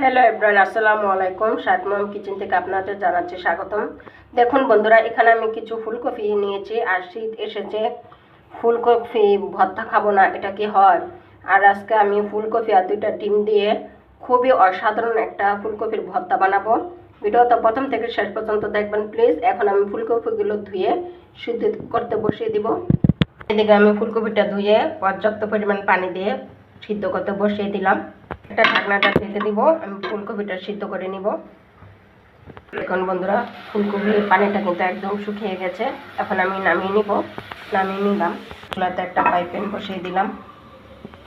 Hello এব্রান আসসালামু আলাইকুম। সাদমম kitchen থেকে আপনাদের জানাচ্ছি স্বাগতম। দেখুন বন্ধুরা, এখানে আমি কিছু ফুলকপি নিয়েছি আর শীত এসেছে। ফুলকপি ভর্তা খাব না, এটা কি হয়? আর আজকে আমি ফুলকপি আর দুইটা ডিম দিয়ে খুবই অসাধারণ একটা ফুলকপির ভর্তা বানাবো। ভিডিওটা প্রথম থেকে শেষ পর্যন্ত দেখবেন, প্লিজ। এখন আমি ফুলকপিগুলো ধুয়ে সিদ্ধ করতে বসিয়ে দিব। এদিকে আমি ফুলকপিটা ধুয়ে পর্যাপ্ত পরিমাণ পানি দিয়ে সিদ্ধ করতে বসিয়ে দিলাম। একটা ঢাকনাটা ঢেকে দিব, আমি ফুলকপিটা সিদ্ধ করে নিব। এখন বন্ধুরা ফুলকপির পানিটা কিন্তু একদম শুকিয়ে গেছে, এখন আমি নামিয়ে নিব, নামিয়ে নিলাম। চুলাতে একটা পাইপেন বসিয়ে দিলাম।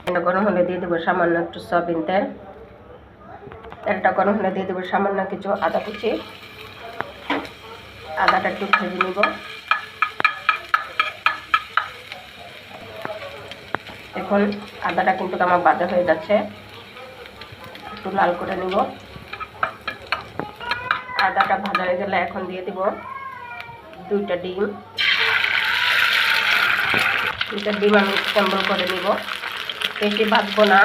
এটা গরম হলে দিয়ে দেবো সামান্য একটু সয়াবিন তেল। তেলটা গরম হলে দিয়ে দেবো সামান্য কিছু আদা কুচি। আদাটা একটু ভেজে নিব। এখন আদাটা কিন্তু আমার বাজা হয়ে যাচ্ছে। একটু লাল করে নিব। আদাটা ভাজা হয়ে গেলে এখন দিয়ে দিব দুইটা ডিম। দুইটা ডিম আমি স্ক্যাম্বল করে নিব। বেশি ভাজবো না।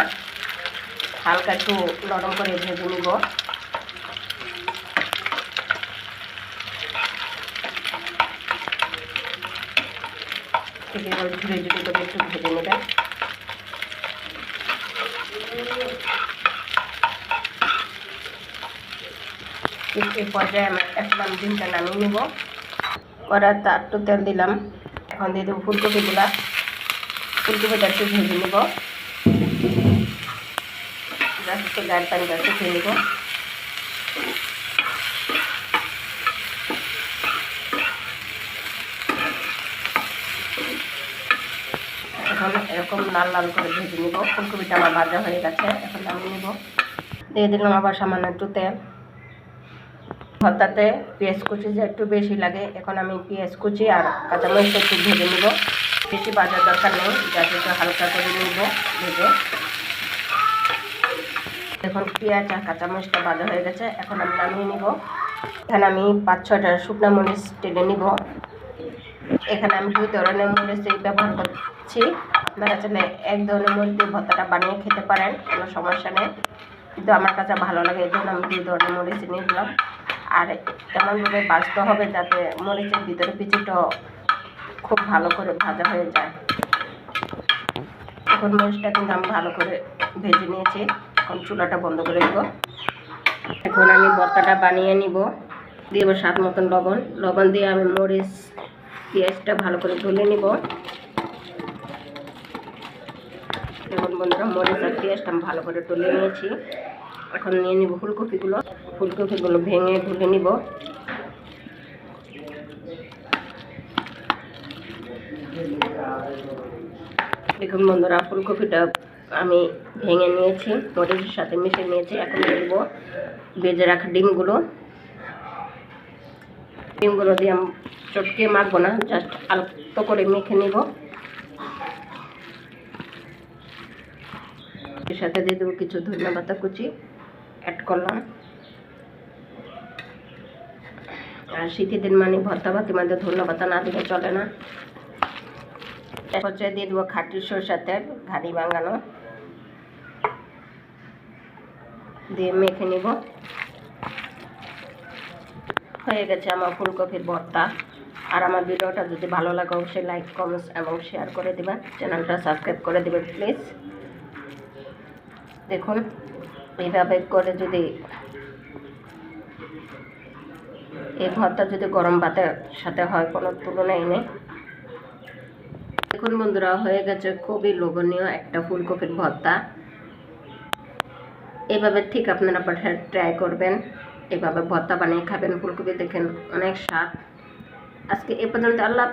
হালকা একটু নরম করে ভেজে নিব। ধীরে ধীরে করে একটু ভেজে নেবেন এই পর্যায়ে আমি এখন ডিমটা নামিয়ে নেব। কড়াতে একটু তেল দিলাম। এখন দিয়ে দেবো ফুলকপিগুলা। ফুলকপিটা একটু ভেজে নেব। একটু গায়ের পানিটা শুকিয়ে নেব। এখন এরকম লাল লাল করে ভেজে নিব। ফুলকপিটা আমার ভাজা হয়ে গেছে। এখন নামিয়ে নেব। দিয়ে দিলাম আবার সামান্য একটু তেল। ভর্তাতে পেঁয়াজ কুচি যে একটু বেশি লাগে, এখন আমি পেঁয়াজ কুচি আর কাঁচামরিচ একটু ভেজে নেব। বেশি বাজার দরকার নেই যাতে একটু হালকা করে নিব, ভেজে। এখন পেঁয়াজ আর কাঁচামরিচটা ভাজা হয়ে গেছে, এখন আমি নামিয়ে নিব। এখানে আমি পাঁচ ছয়টা শুকনা মরিচ টেনে নিব। এখানে আমি দুই ধরনের মরিচ ব্যবহার করছি। আপনারা চাইলে এক ধরনের মরিচ দিয়ে ভর্তাটা বানিয়ে খেতে পারেন, কোনো সমস্যা নেই। কিন্তু আমার কাছে ভালো লাগে, এই জন্য আমি দুই ধরনের মরিচ নিয়ে দিলাম আর তেমনভাবে বাঁচতে হবে যাতে মরিচের ভিতরে পিচিটা খুব ভালো করে ভাজা হয়ে যায়। এখন মরিচটা কিন্তু আমি ভালো করে ভেজে নিয়েছি। এখন চুলাটা বন্ধ করে দেবো। এখন আমি ভর্তাটা বানিয়ে নিব। দিয়ে স্বাদ মতন লবণ। লবণ দিয়ে আমি মরিচ, পেঁয়াজটা ভালো করে ধুলে নিব। দেখুন বন্ধুরা, মরিচ আর পেঁয়াজটা আমি ভালো করে তুলে নিয়েছি। এখন নিয়ে নিব ফুলকপিগুলো। ফুলকপিগুলো ভেঙে ধুলে নিব। দেখুন বন্ধুরা, ফুলকপিটা আমি ভেঙে নিয়েছি, মরিচের সাথে মিশে নিয়েছি, এখন দেবো বেজে রাখা ডিমগুলো। ডিমগুলো দিয়ে আমি চটকে মাখবো না, জাস্ট আলতো করে মেখে নিব। এর সাথে দিয়ে দেবো কিছু ধন্যবাদ কুচি। অ্যাড করলাম। আর শীতের দিন মানে ভর্তা ভাতের মধ্যে ধনিয়া পাতা না দিলে চলে না। পর্যায়ে দিয়ে দেবো খাঁটি সরষার তেল ঘাড়ি বাঙানো দিয়ে মেখে নিব। হয়ে গেছে আমার ফুলকপির ভর্তা। আর আমার ভিডিওটা যদি ভালো লাগে, অবশ্যই লাইক কমেন্টস এবং শেয়ার করে দেবেন। চ্যানেলটা সাবস্ক্রাইব করে দেবেন প্লিজ দেখুন। এইভাবে করে যদি এই ভর্তা যদি গরম ভাতের সাথে হয়, কোনো তুলনাই নেই। দেখুন বন্ধুরা, হয়ে গেছে খুবই লোভনীয় একটা ফুলকপির ভর্তা। এভাবে ঠিক আপনারা বাসায় ট্রাই করবেন। এভাবে ভর্তা বানিয়ে খাবেন, ফুলকপি দেখেন অনেক স্বাদ। আজকে এ পর্যন্ত আল্লাহ